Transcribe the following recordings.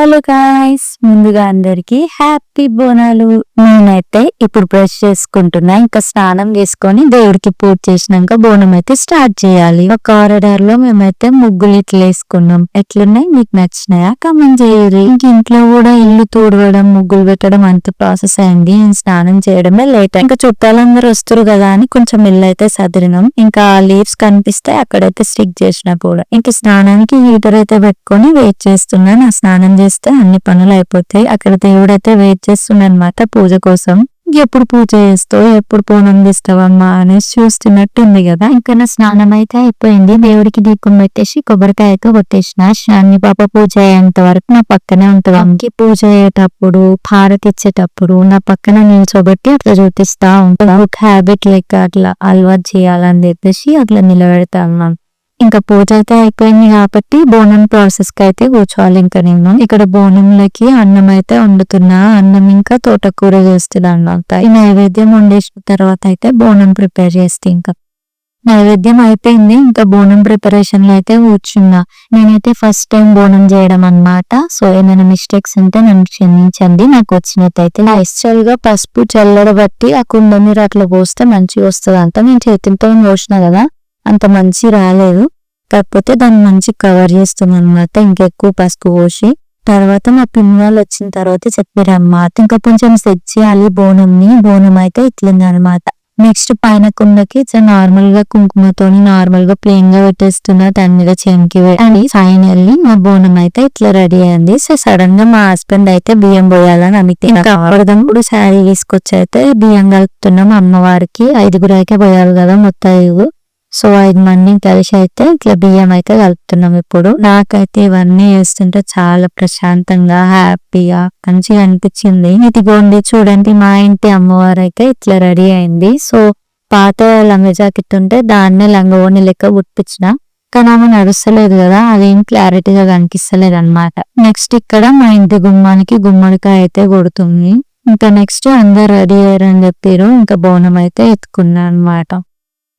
Hello guys ముందుగా అందరికి happy Bonalu. నేనైతే ఇప్పుడు బ్రష్ చేసుకుంటున్నా. ఇంకా స్నానం చేసుకొని దేవుడికి పూజ చేసినాక బోనం అయితే స్టార్ట్ చేయాలి. ఒక కారిడార్లో మేమైతే ముగ్గులు ఇట్లా వేసుకున్నాం. ఎట్లున్నాయి? మీకు నచ్చినాయా? కమెంట్ చేయరు. ఇంక ఇంట్లో కూడా ఇల్లు తూడవడం ముగ్గులు పెట్టడం అంత ప్రాసెస్ అయింది. స్నానం చేయడమే లేట్ ఇంకా చుట్టాలందరూ వస్తారు కదా అని కొంచెం ఇల్లు అయితే సదిరినాం. ఇంకా లీవ్స్ కనిపిస్తే అక్కడైతే స్టిక్ చేసిన కూడా. ఇంకా స్నానానికి హీటర్ అయితే పెట్టుకొని వెయిట్ చేస్తున్నా. నా స్నానం చేస్తే అన్ని పనులు అయిపోతాయి. అక్కడ దేవుడు అయితే వెయిట్ చేస్తున్నా అనమాట పూజ కోసం. ఎప్పుడు పూజ చేస్తావు ఎప్పుడు పూనందిస్తావమ్మా అనేసి చూస్తున్నట్టుంది కదా. ఇంకా నా స్నానం అయితే అయిపోయింది. దేవుడికి దీపం పెట్టేసి కొబ్బరికాయ అయితే కొట్టేసిన. శాన్ని పాప పూజ అయ్యేంత వరకు నా పక్కనే ఉంటుంది. అమ్మకి పూజ అయ్యేటప్పుడు భారత్ ఇచ్చేటప్పుడు నా పక్కన నిల్చోబెట్టి అట్లా చూపిస్తా ఉంటాను ఒక హ్యాబిట్ లెక్క అట్లా అలవాటు చేయాలని చెప్పేసి అట్లా నిలబెడతా అన్నాను ఇంకా పూజ అయితే అయిపోయింది కాబట్టి బోనం ప్రాసెస్కి అయితే కూర్చోవాలి ఇంకా నేను. ఇక్కడ బోనంలోకి అన్నం అయితే వండుతున్నా. అన్నం ఇంకా తోటకూర చేస్తున్నా అంత ఈ నైవేద్యం వండేసిన తర్వాత అయితే బోనం ప్రిపేర్ చేస్తే ఇంకా. నైవేద్యం అయిపోయింది. ఇంకా బోనం ప్రిపరేషన్లో అయితే కూర్చున్నా. నేనైతే ఫస్ట్ టైం బోనం చేయడం అన్నమాట. సో ఏమైనా మిస్టేక్స్ ఉంటే నన్ను క్షమించండి. నాకు వచ్చినట్టయితే యాక్చువల్గా పసుపు చల్లడబట్టి ఆ కుండ మీరు అట్లా పోస్తే మంచిగా వస్తుంది అంత నేను చేతులతో పోసిన కదా. అంత మంచి రాలేదు. కాకపోతే దాన్ని మంచి కవర్ చేస్తున్నాను అనమాట ఇంకెక్కువ పసుపు పోసి. తర్వాత మా పిన్ని వాళ్ళు వచ్చిన తర్వాత చెప్పారు అన్నమాట ఇంకా కొంచెం సెట్ చేయాలి బోనంని. బోనం అయితే ఇట్లుంది అనమాట నెక్స్ట్ పైన కుండకి నార్మల్గా కుంకుమతోని నార్మల్గా ప్లెయిన్గా పెట్టేస్తున్నా దాని మీద చెంకి అని ఫైనల్లీ మా బోనం అయితే ఇట్లా రెడీ అయింది. సో సడన్గా మా హస్బెండ్ అయితే బియ్యం పోయాలని అమితే ఇంకా ఆడదాం కూడా శారీ తీసుకొచ్చి అయితే బియ్యం కలుపుతున్నాం అమ్మవారికి ఐదుగురు అయితే పోయాలి కదా మొత్తం సో ఐదు మంది కలిసి అయితే ఇట్లా బియ్యం అయితే కలుపుతున్నాం ఇప్పుడు. నాకైతే ఇవన్నీ చేస్తుంటే చాలా ప్రశాంతంగా హ్యాపీగా మంచిగా అనిపించింది. ఇదిగోండి చూడండి మా ఇంటి అమ్మవారు అయితే ఇట్లా రెడీ అయింది. సో పాత లంగ జాకెట్ ఉంటే దాన్నే లంగవోని లెక్క కుట్టించిన. కానీ ఆమె నడుస్తలేదు కదా అదేం క్లారిటీగా కనిపిస్తలేదు అనమాట నెక్స్ట్ ఇక్కడ మా ఇంటి గుమ్మానికి గుమ్మడికాయ అయితే కొడుతుంది. ఇంకా నెక్స్ట్ అందరు రెడీ అయ్యారని చెప్పారు ఇంకా బోనం అయితే ఎత్తుకున్నా అనమాట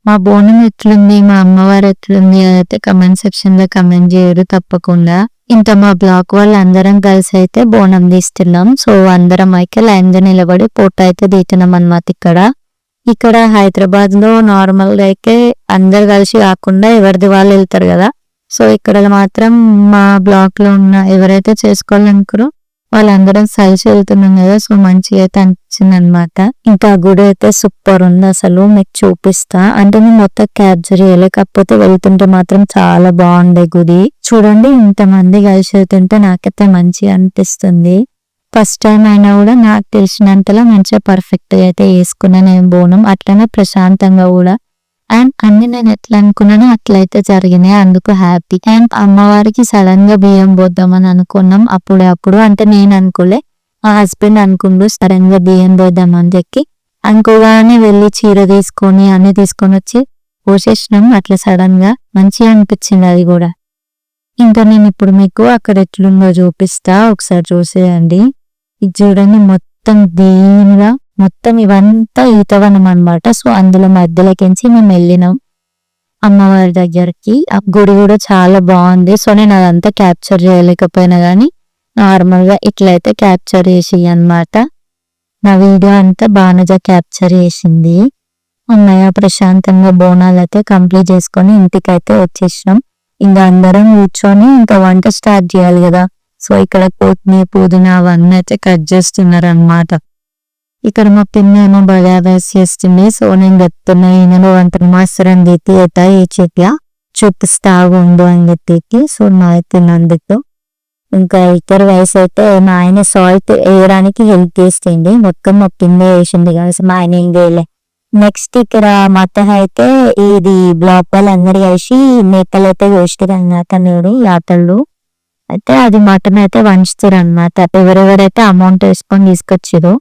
మా బోనం ఎట్లుంది? మా అమ్మవారు ఎట్లుంది? అయితే కమెంట్ సెక్షన్లో కమెంట్ చేయరు తప్పకుండా. ఇంకా మా బ్లాక్ వాళ్ళు అందరం కలిసి అయితే బోనం తీస్తున్నాం. సో అందరం అయితే లైన్గా నిలబడి ఫోటో అయితే తీస్తున్నాం అన్నమాట ఇక్కడ. ఇక్కడ హైదరాబాద్లో నార్మల్గా అయితే అందరు కలిసి కాకుండా ఎవరిది వాళ్ళు వెళ్తారు కదా. సో ఇక్కడ మాత్రం మా బ్లాక్లో ఉన్న ఎవరైతే చేసుకోవాలనుకురో వాళ్ళందరం కలిసి వెళ్తున్నాం కదా సో మంచిగా అయితే అనిపించింది అనమాట ఇంకా ఆ గుడి అయితే సూపర్ ఉంది అసలు మీకు చూపిస్తా. అంటే నేను మొత్తం క్యాప్చర్ చేయలే కాకపోతే వెళ్తుంటే మాత్రం చాలా బాగుండే గుడి. చూడండి ఇంతమంది కలిసి వెళ్తుంటే నాకైతే మంచిగా అనిపిస్తుంది. ఫస్ట్ టైం అయినా కూడా నాకు తెలిసినంతలో మంచిగా పర్ఫెక్ట్గా అయితే వేసుకున్నా నేను బోనం. అట్లనే ప్రశాంతంగా కూడా అండ్ అన్ని నేను ఎట్లా అనుకున్నానో అట్లయితే జరిగినాయి. అందుకు హ్యాపీ అండ్ అమ్మవారికి సడన్గా బియ్యం పోద్దామని అనుకున్నాం. అప్పుడే అప్పుడు అంటే నేను అనుకోలే. మా హస్బెండ్ అనుకుండు సడన్గా బియ్యం పోద్దామని చెప్పి. అనుకోగానే వెళ్ళి చీర తీసుకొని అన్ని తీసుకొని వచ్చి పోసేసినాం. అట్లా సడన్గా మంచిగా అనిపించింది అది కూడా. ఇంకా నేను ఇప్పుడు మీకు అక్కడ ఎట్లుందో చూపిస్తా. ఒకసారి చూసేయండి. ఇది చూడండి మొత్తం దీనిగా మొత్తం ఇవంతా ఈతవనం అనమాట సో అందులో మధ్యలోకించి మేము వెళ్ళినాం. అమ్మవారి దగ్గరికి. ఆ గుడి కూడా చాలా బాగుంది. సో నేను అదంతా క్యాప్చర్ చేయలేకపోయినా కానీ నార్మల్గా ఇట్లా ఇట్లయితే క్యాప్చర్ చేసి అన్నమాట నా వీడియో అంతా బానజ క్యాప్చర్ చేసింది. అన్నయ్య ప్రశాంతంగా బోనాలు అయితే కంప్లీట్ చేసుకొని ఇంటికైతే వచ్చేసినాం. ఇంకా అందరం కూర్చొని ఇంకా వంట స్టార్ట్ చేయాలి కదా. సో ఇక్కడ కొత్తిమీర పుదీనా అవన్నీ అయితే కట్ చేస్తున్నారు అనమాట ఇక్కడ మా పిన్నేమో ఏమో చేస్తుంది సో నేను చెప్తున్నా ఈయన వంట మాస్టర్ అని చెప్పి అయితే ఈ చెట్ల చూపిస్తా ఉండు అని చెప్పి సో మా తిన్నందుకు ఇంకా ఇద్దరు వయసు అయితే మా ఆయన సాల్ట్ వేయడానికి హెల్ప్ చేసింది మొత్తం మా పిన్నే వేసింది కాబట్టి మా ఆయన ఏం చేయలే నెక్స్ట్ ఇక్కడ మతం అయితే ఇది బ్లాక్ వాళ్ళు అందరు కలిసి మేకలు అయితే వేస్తారు అన్నమాట నేడు యాతళ్ళు అయితే అది మటన్ అయితే వంచుతారు అనమాట ఎవరెవరైతే అమౌంట్ వేసుకొని తీసుకొచ్చారో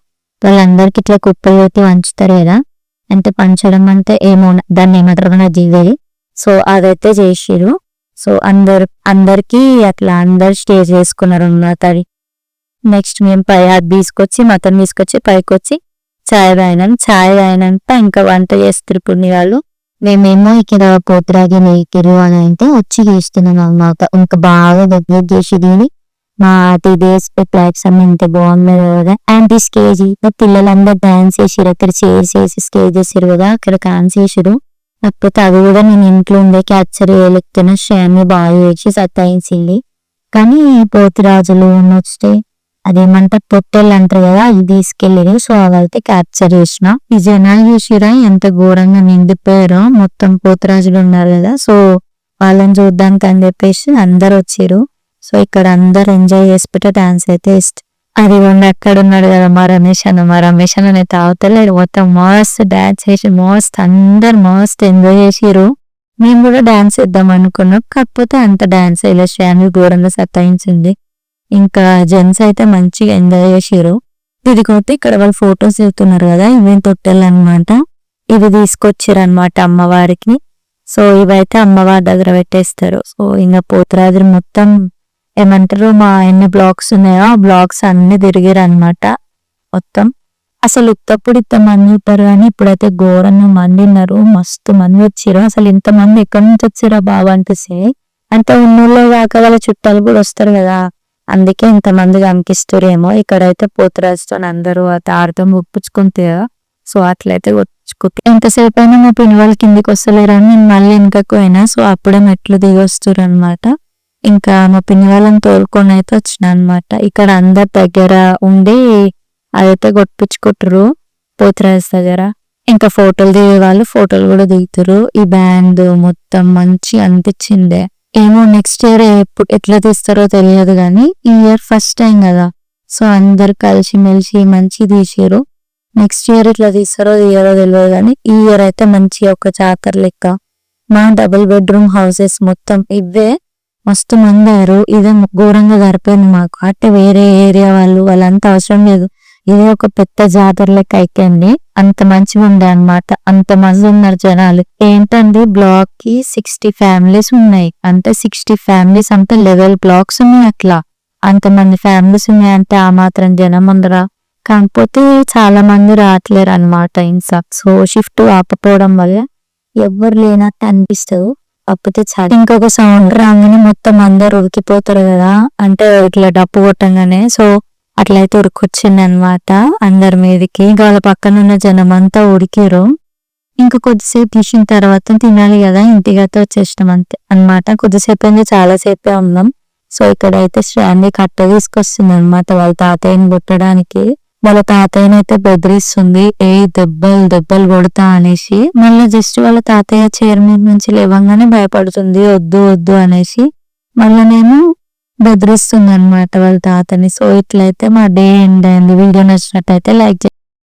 వాళ్ళందరికి ఇట్లా కుప్పలు పెట్టి వంచుతారు కదా. అంటే పంచడం అంటే ఏమో దాన్ని ఏమంటారు నాకు తెలియదు సో అదైతే చేసిరు సో అందరు అందరికీ అట్లా అందరు స్టే చేసుకున్నారు అన్నమాట నెక్స్ట్ మేము పై అది తీసుకొచ్చి మటన్ తీసుకొచ్చి పైకి వచ్చి చాయ్ తాగినాం. చాయ్ తాగినాక ఇంకా వంట చేస్తారు పుణ్య వాళ్ళు. మేమేమో ఇక్కడ పోతురాగి నెయ్యికిరు అని అంటే వచ్చి చేస్తున్నాం అన్నమాట. ఇంకా బాగా దగ్గర చేసి దీని మా టీడీఎస్ ప్లాట్ఫామ్ ఎంత బాగుంది కదా. అండ్ ఈ స్టేజ్ పిల్లలందరూ డాన్స్ చేసిరు అక్కడ చైర్స్ వేసి స్టేజ్ చేసారు కదా. అక్కడ డాన్స్ చేసిరు కాకపోతే అది కూడా నేను ఇంట్లో ఉండే క్యాప్చర్ చేయలేకపోయినా శ్యామి బాగా చేసి సత్తాయించింది కానీ పోతురాజులు వస్తే అదేమంటే పొట్టెళ్ళు అంటారు కదా అది తీసుకెళ్ళారు. సో అవైతే క్యాప్చర్ చేసిన. ఈ జనాలు చూసిరా ఎంత ఘోరంగా నిండిపోయారో. మొత్తం పోతురాజులు ఉన్నారు కదా. సో వాళ్ళని చూడడానికి అని చెప్పేసి అందరు వచ్చారు. సో ఇక్కడ అందరు ఎంజాయ్ చేసిపెట్టే డాన్స్ అయితే ఇష్టం. అది ఉండి అక్కడ ఉన్నాడు కదా మా రమేష్ అన్న. మా రమేష్ అన్న నేను తాగుతలేడు. మొత్తం మస్త్ డాన్స్ చేసి మస్త్ అందరు మస్త్ ఎంజాయ్ చేసిరు మేము కూడా డాన్స్ ఇద్దాం అనుకున్నాం. కాకపోతే అంత డాన్స్ ఇలా శ్యామి ఘోరంగా సత్తాయించింది ఇంకా జెంట్స్ అయితే మంచిగా ఎంజాయ్ చేసిరు ఇదిగోతే ఇక్కడ వాళ్ళు ఫొటోస్ దిగుతున్నారు కదా ఇవేం తొట్టెలు అనమాట ఇవి తీసుకొచ్చారు అనమాట అమ్మవారికి. సో ఇవైతే అమ్మవారి దగ్గర పెట్టేస్తారు. సో ఇంకా పోతురాజులు మొత్తం ఏమంటారు మా ఎన్ని బ్లాక్స్ ఉన్నాయో ఆ బ్లాక్స్ అన్ని తిరిగారు అనమాట మొత్తం. అసలు ఉత్తప్పుడు ఇంత మంది ఉంటారు కానీ ఇప్పుడైతే ఘోరంగా మంది ఉన్నారు మస్తు మంది వచ్చారు అసలు ఇంత మంది ఎక్కడి నుంచి వచ్చారా బాబా అనిపిస్తే అంటే ఉన్నూళ్ళో కాక వాళ్ళ చుట్టాలు కూడా వస్తారు కదా. అందుకే ఇంతమంది కనిపిస్తారేమో ఇక్కడైతే పోతురాజుతో అందరూ ఆ తాడుతో ముప్పించుకుంటే సో అట్లయితే వచ్చుకుంటే. ఎంతసేపు అయినా మా పిన్ని వాళ్ళు కిందికి వస్తలేరని నేను మళ్ళీ వెనకకు అయినా సో అప్పుడే మెట్లు దిగి వస్తారు అనమాట ఇంకా మా పిన్ని వాళ్ళని తోలుకొని అయితే వచ్చిన అనమాట ఇక్కడ అందరి దగ్గర ఉండి అదైతే కొట్టించుకుంటారు పోతురాజు దగ్గర. ఇంకా ఫోటోలు దిగే వాళ్ళు ఫోటోలు కూడా దిగుతారు ఈ బ్యాండ్ మొత్తం మంచి అనిపించిందే. ఏమో నెక్స్ట్ ఇయర్ ఎప్పుడు ఎట్లా తీస్తారో తెలియదు కానీ ఈ ఇయర్ ఫస్ట్ టైం కదా. సో అందరు కలిసి మెలిసి మంచి తీసారు నెక్స్ట్ ఇయర్ ఇట్లా తీస్తారో తీయరో తెలియదు కానీ ఈ ఇయర్ అయితే మంచి ఒక జాతర లెక్క. మా డబుల్ బెడ్రూమ్ హౌసెస్ మొత్తం ఇవే మస్తు మందారు ఇదే ఘోరంగా సరిపోయింది మాకు. అంటే వేరే ఏరియా వాళ్ళు వాళ్ళంతా అవసరం లేదు. ఇదే ఒక పెద్ద జాతర లెక్క అయిపోయింది. అంత మంచిగా ఉండే అనమాట అంత మంది ఉన్నారు జనాలు. ఏంటండి బ్లాక్కి సిక్స్టీ ఫ్యామిలీస్ ఉన్నాయి. అంటే సిక్స్టీ ఫ్యామిలీస్ అంటే లెవెల్ బ్లాక్స్ ఉన్నాయి అట్లా. అంతమంది ఫ్యామిలీస్ ఉన్నాయి అంటే ఆ మాత్రం జనం ఉందరా కాకపోతే చాలా మంది రావట్లేరు అనమాట ఇంకా సో షిఫ్ట్ ఆపపోవడం వల్ల ఎవ్వరు లేనట్టు అనిపిస్తుంది. తప్పితే చాలు. ఇంకొక సౌండ్ రాగానే మొత్తం అందరు ఉరికిపోతారు కదా. అంటే ఇట్లా డప్పు కొట్టంగానే. సో అట్లయితే ఉరికొచ్చింది అనమాట అందరి మీదకి. ఇంకా వాళ్ళ పక్కన ఉన్న జనం అంతా ఉడికిరు ఇంకా కొద్దిసేపు తీసిన తర్వాత తినాలి కదా ఇంటికి వచ్చేసినాం అంతే అనమాట కొద్దిసేపు అయింది చాలాసేపే ఉన్నాం. సో ఇక్కడైతే శ్రాన్ని కట్ట తీసుకొస్తుంది అనమాట వాళ్ళ తాతయ్యని కొట్టడానికి. వాళ్ళ తాతయ్యని అయితే బెదిరిస్తుంది ఏ దెబ్బలు దెబ్బలు కొడతా అనేసి. మళ్ళీ జస్ట్ వాళ్ళ తాతయ్య చైర్ మీద నుంచి లేవంగానే భయపడుతుంది వద్దు వద్దు అనేసి. మళ్ళీ నేను బెదిరిస్తుంది అనమాట వాళ్ళ తాతని. సో ఇట్లయితే మా డే ఎండ్ అయింది. వీడియో నచ్చినట్టయితే లైక్